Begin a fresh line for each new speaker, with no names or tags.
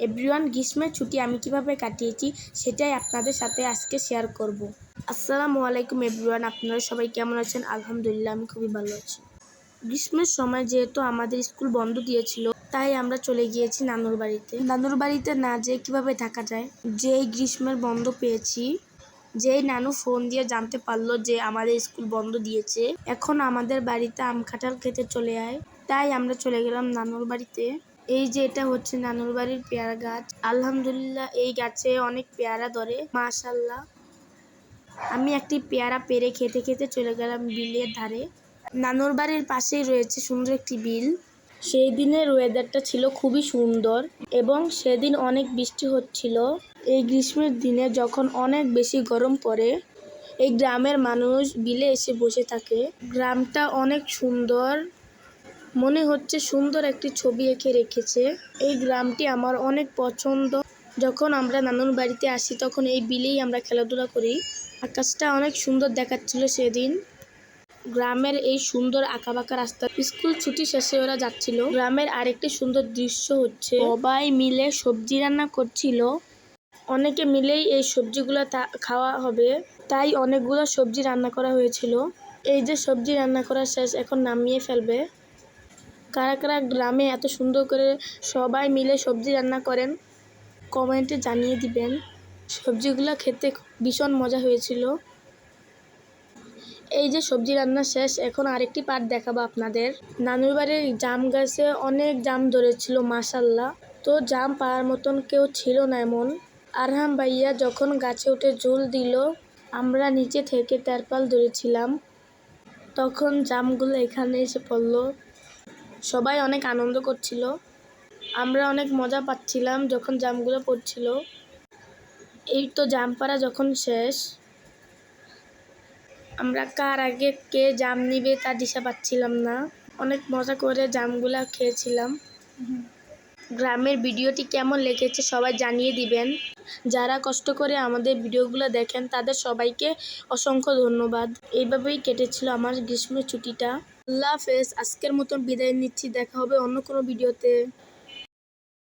Everyone গ্রীষ্মের ছুটি আমি কীভাবে কাটিয়েছি সেটাই আপনাদের সাথে আজকে শেয়ার করব। আসসালামু আলাইকুম এভরিওয়ান, আপনারা সবাই কেমন আছেন? আলহামদুলিল্লাহ, আমি খুবই ভালো আছি। গ্রীষ্মের সময় যেহেতু আমাদের স্কুল বন্ধ দিয়েছিল, তাই আমরা চলে গিয়েছি নানুর বাড়িতে। নানুর বাড়িতে না যেয়ে কীভাবে থাকা যায়? যেই গ্রীষ্মের বন্ধ পেয়েছি, যেই নানু ফোন দিয়ে জানতে পারল যে আমাদের স্কুল বন্ধ দিয়েছে, এখন আমাদের বাড়িতে আম কাঁঠাল খেতে চলে আয়। তাই আমরা চলে গেলাম নানুর বাড়িতে। এই যে এটা হচ্ছে নানুর বাড়ির পেয়ারা গাছ। আলহামদুলিল্লাহ এই গাছে অনেক পেয়ারা ধরে মাশাল্লাহ আমি একটি পেয়ারা পেরে খেতে খেতে চলে গেলাম বিলের ধারে। নানুর বাড়ির পাশেই রয়েছে সুন্দর একটি বিল। সেই দিনের ওয়েদারটা ছিল খুবই সুন্দর এবং সেদিন অনেক বৃষ্টি হচ্ছিল। এই গ্রীষ্মের দিনে যখন অনেক বেশি গরম পড়ে, এই গ্রামের মানুষ বিলে এসে বসে থাকে। গ্রামটা অনেক সুন্দর। মনে হচ্ছে সুন্দর একটি ছবি এঁকে রেখেছে। এই গ্রামটি আমার অনেক পছন্দ। যখন আমরা নানুর বাড়িতে আসি, তখন এই বিলেই আমরা খেলাধুলা করি। আকাশটা অনেক সুন্দর দেখাচ্ছিল সেদিন। গ্রামের এই সুন্দর আঁকাবাঁকা রাস্তা স্কুল ছুটি শেষে ওরা যাচ্ছিল। গ্রামের আরেকটি সুন্দর দৃশ্য হচ্ছে সবাই মিলে সবজি রান্না করছিল। অনেকে মিলেই এই সবজিগুলো খাওয়া হবে। তাই অনেকগুলো সবজি রান্না করা হয়েছিল। এই যে সবজি রান্না করা শেষ, এখন নামিয়ে ফেলবে। কারা কারা গ্রামে এত সুন্দর করে সবাই মিলে সবজি রান্না করেন, কমেন্টে জানিয়ে দিবেন। সবজিগুলো খেতে ভীষণ মজা হয়েছিল। এই যে সবজি রান্না শেষ, এখন আরেকটি পার্ট দেখাবো আপনাদের। নানুর বাড়ির জাম গাছে অনেক জাম ধরেছিল মাসাল্লাহ তো জাম পাওয়ার মতন কেউ ছিল না এমন। আরহাম ভাইয়া যখন গাছে উঠে ঝুল দিল, আমরা নিচে থেকে তেরপাল ধরেছিলাম। তখন জামগুলো এখানে এসে পড়ল। সবাই অনেক আনন্দ করছিল। আমরা অনেক মজা পাচ্ছিলাম যখন জামগুলো পড়ছিল। এই তো জাম পাড়া যখন শেষ। আমরা কার আগে কে জাম নিবে তা দিশা পাচ্ছিলাম না। অনেক মজা করে জামগুলা খেয়েছিলাম। গ্রামের ভিডিওটি কেমন লেগেছে সবাই জানিয়ে দিবেন। যারা কষ্ট করে আমাদের ভিডিওগুলো দেখেন তাদের সবাইকে অসংখ্য ধন্যবাদ। এইভাবেই কেটেছিল আমার গ্রীষ্মের ছুটিটা। আল্লাহ হাফেজ। আজকের মতন বিদায় নিচ্ছি দেখা হবে অন্য কোনো ভিডিওতে।